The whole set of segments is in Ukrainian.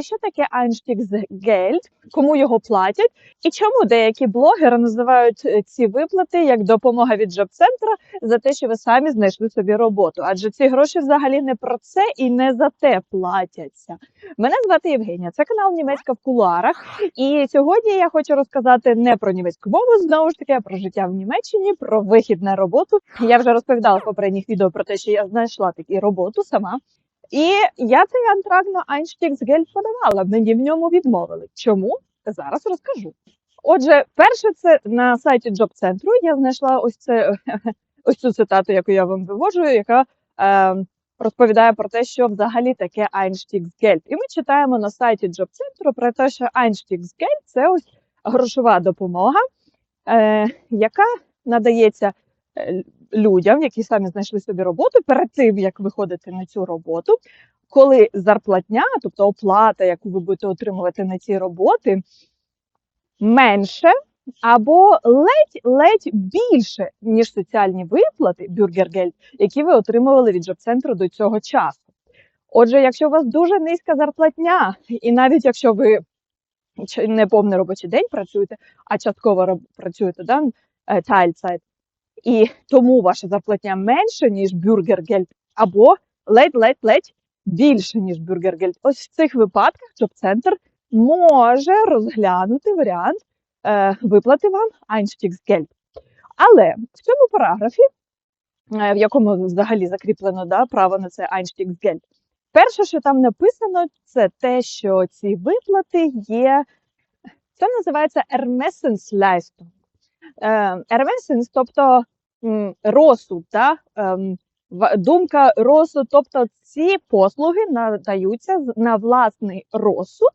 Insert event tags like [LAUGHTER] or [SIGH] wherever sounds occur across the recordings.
Що таке Einstiegsgeld, кому його платять, і чому деякі блогери називають е, ці виплати як допомога від джоб-центра за те, що ви самі знайшли собі роботу? Адже ці гроші взагалі не про це і не за те платяться. Мене звати Євгенія, це канал Німецька в кулуарах. І сьогодні я хочу розказати не про німецьку мову, знову ж таки, а про життя в Німеччині, про вихід на роботу. Я вже розповідала в попередніх відео про те, що я знайшла таку роботу сама. І я цей антраг на Einstiegsgeld подавала, мені в ньому відмовили. Чому? Зараз розкажу. Отже, перше, це на сайті Джоб-центру я знайшла ось це [LAUGHS] ось цю цитату, яку я вам виводжу, яка е, розповідає про те, що взагалі таке Einstiegsgeld. І ми читаємо на сайті Джоб-центру про те, що Einstiegsgeld – це ось грошова допомога, е, яка надається е, людям, які самі знайшли собі роботу, перед тим як виходити на цю роботу, коли зарплатня, тобто оплата, яку ви будете отримувати на ці роботи, менше або ледь-ледь більше, ніж соціальні виплати бюргергельд, які ви отримували від джоб-центру до цього часу. Отже, якщо у вас дуже низька зарплатня, і навіть якщо ви не повний робочий день працюєте, а частково працюєте да, е, Teilzeit, і тому ваша зарплатня менше, ніж бюргергельд, або ледь-ледь-ледь більше, ніж бюргергельд. Ось в цих випадках Джоб-центр може розглянути варіант е, виплати вам Einstiegsgeld. Але в цьому параграфі, е, в якому взагалі закріплено да, право на це Einstiegsgeld, перше, що там написано, це те, що ці виплати є, це називається Ermessensleistung. Е, тобто розсуд, та, ем, думка розсуд, тобто ці послуги надаються на власний розсуд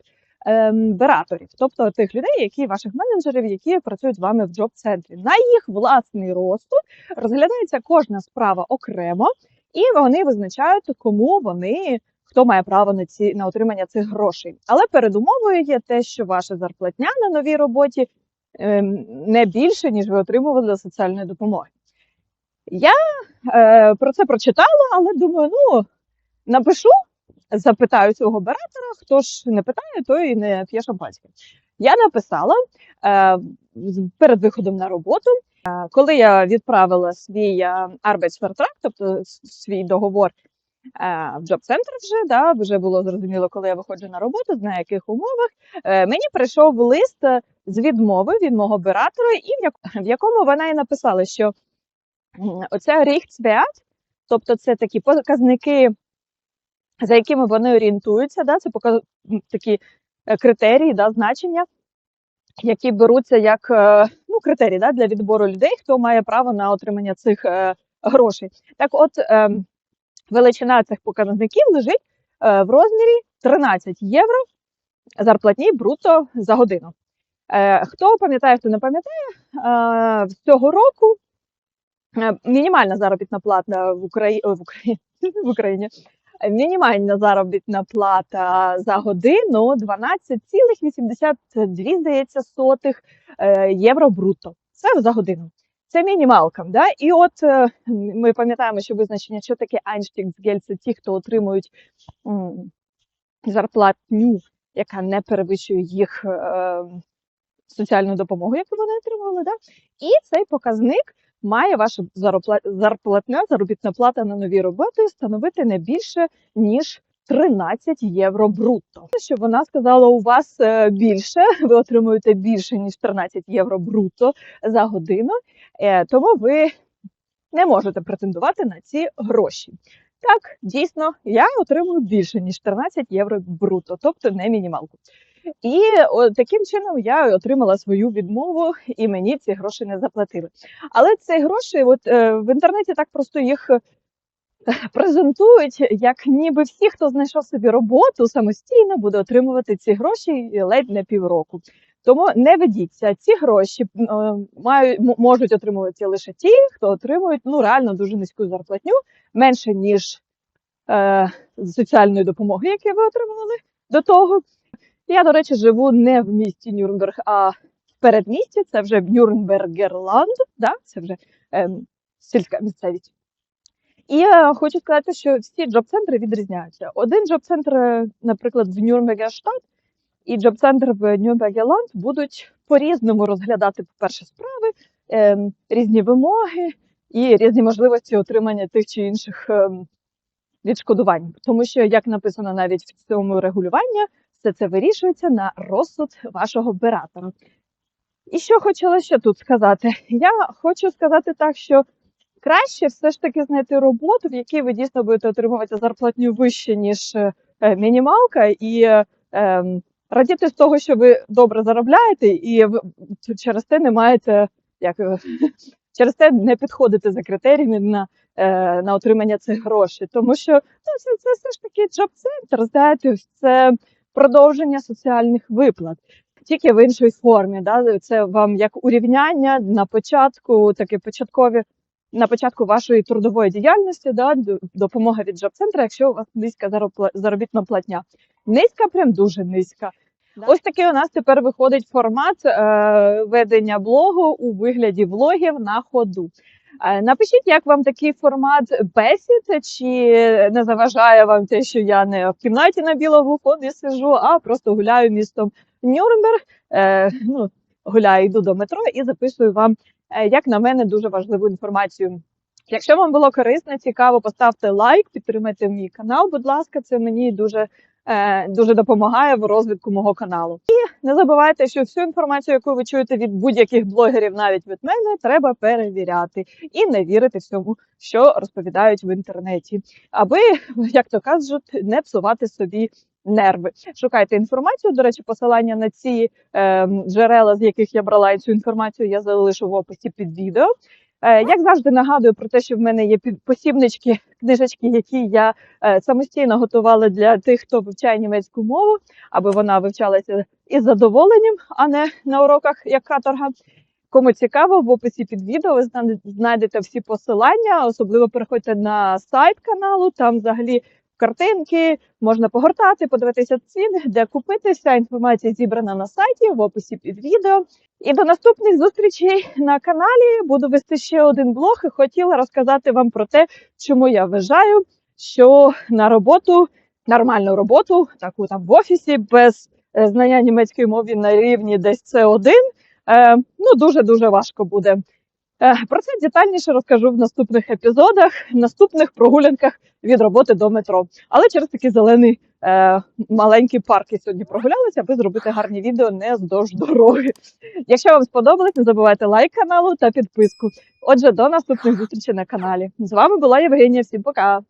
ем, бераторів, тобто тих людей, які ваших менеджерів, які працюють з вами в джоб-центрі. На їх власний розсуд розглядається кожна справа окремо, і вони визначають, кому вони. Хто має право на ці на отримання цих грошей, але передумовою є те, що ваша зарплатня на новій роботі не більше, ніж ви отримували соціальної допомоги. Я е, про це прочитала, але думаю, ну напишу, запитаю цього оператора, хто ж не питає, той і не п'є шампанське. Я написала е, перед виходом на роботу, е, коли я відправила свій е, тобто свій договор в джоб-центр вже, да, вже було зрозуміло, коли я виходжу на роботу, на яких умовах. Е, мені прийшов лист е, з відмови від мого оператора, і в, якому вона і написала, що оця Richtwert, тобто це такі показники, за якими вони орієнтуються, да, це показ... такі е, критерії, да, значення, які беруться як е, ну, критерії да, для відбору людей, хто має право на отримання цих е, грошей. Так от, е, величина цих показників лежить е, в розмірі 13 євро зарплатні бруто за годину. Е, Хто пам'ятає, хто не пам'ятає, е, з цього року мінімальна заробітна плата в Україні в Україні [LAUGHS] в Україні. Мінімальна заробітна плата за годину 12,82, здається, сотих євро бруто. Це за годину. Це мінімалка. Да? І от е, ми пам'ятаємо, що визначення, що таке Einstiegsgeld, це ті, хто отримують зарплатню, яка не перевищує їх е, соціальну допомогу, яку вони отримували. Да? І цей показник має ваша зарплатня, заробітна плата на нові роботи становити не більше, ніж 13 євро брутто. Що вона сказала, у вас е, більше, ви отримуєте більше, ніж 13 євро брутто за годину, е, тому ви не можете претендувати на ці гроші. Так, дійсно, я отримую більше, ніж 13 євро брутто, тобто не мінімалку. І таким чином я отримала свою відмову, і мені ці гроші не заплатили. Але ці гроші, от е, в інтернеті так просто їх презентують, як ніби всі, хто знайшов собі роботу самостійно, буде отримувати ці гроші ледь не півроку. Тому не ведіться, ці гроші е, мають можуть отримувати лише ті, хто отримують ну реально дуже низьку зарплатню, менше ніж е, соціальної допомоги, які ви отримували до того. Я, до речі, живу не в місті Нюрнберг, а в передмісті. Це вже Нюрнбергерланд, да? це вже ем, сільська місцевість. І е, хочу сказати, що всі джоб-центри відрізняються. Один джоб-центр, е, наприклад, в Нюрнберге-Штат і джоб-центр в Нюрнберге-Ланд будуть по-різному розглядати, по-перше, справи, е, різні вимоги і різні можливості отримання тих чи інших е, відшкодувань. Тому що, як написано навіть в цьому регулюванні, все це вирішується на розсуд вашого оператора. І що хотіла ще тут сказати? Я хочу сказати так, що краще все ж таки знайти роботу, в якій ви дійсно будете отримувати зарплатню вище, ніж е, мінімалка, і ем, радіти з того, що ви добре заробляєте, і ви через те не маєте як е, [LAUGHS] через те не підходите за критеріями на, е, на отримання цих грошей. Тому що ну, це, це все ж таки джоб-центр, знаєте, це продовження соціальних виплат. Тільки в іншій формі, да? це вам як урівняння на початку, таке початкові на початку вашої трудової діяльності, да, допомога від джоб-центру, якщо у вас низька заробітна платня. Низька, прям дуже низька. Ось такий у нас тепер виходить формат е, ведення блогу у вигляді влогів на ходу. Е, напишіть, як вам такий формат бесід, чи не заважає вам те, що я не в кімнаті на білому фоні сижу, а просто гуляю містом Нюрнберг. Е, ну, гуляю, йду до метро і записую вам, як на мене, дуже важливу інформацію. Якщо вам було корисно, цікаво, поставте лайк, підтримайте мій канал. Будь ласка, це мені дуже, е, дуже допомагає в розвитку мого каналу. І не забувайте, що всю інформацію, яку ви чуєте від будь-яких блогерів, навіть від мене, треба перевіряти і не вірити всьому, що розповідають в інтернеті, аби, як то кажуть, не псувати собі. Нерви шукайте інформацію. До речі, посилання на ці е, джерела, з яких я брала цю інформацію, я залишу в описі під відео. Е, Як завжди нагадую про те, що в мене є посібнички, [LAUGHS] книжечки, які я е, самостійно готувала для тих, хто вивчає німецьку мову, аби вона вивчалася із задоволенням, а не на уроках як каторга. Кому цікаво, в описі під відео ви знайдете всі посилання. Особливо переходьте на сайт каналу. Там взагалі картинки можна погортати, подивитися ціни, де купити. Вся інформація зібрана на сайті в описі під відео. І до наступних зустрічей на каналі. Буду вести ще один блог і хотіла розказати вам про те, чому я вважаю, що на роботу, нормальну роботу, таку там в офісі, без е, знання німецької мови на рівні десь C1, е, ну дуже дуже важко буде. Е, Про це детальніше розкажу в наступних епізодах, наступних прогулянках від роботи до метро. Але через такий зелений е, маленький парк я сьогодні прогулялася, аби зробити гарні відео не здовж дороги. Якщо вам сподобалось, не забувайте лайк каналу та підписку. Отже, до наступних зустрічей на каналі. З вами була Євгенія. Всім пока!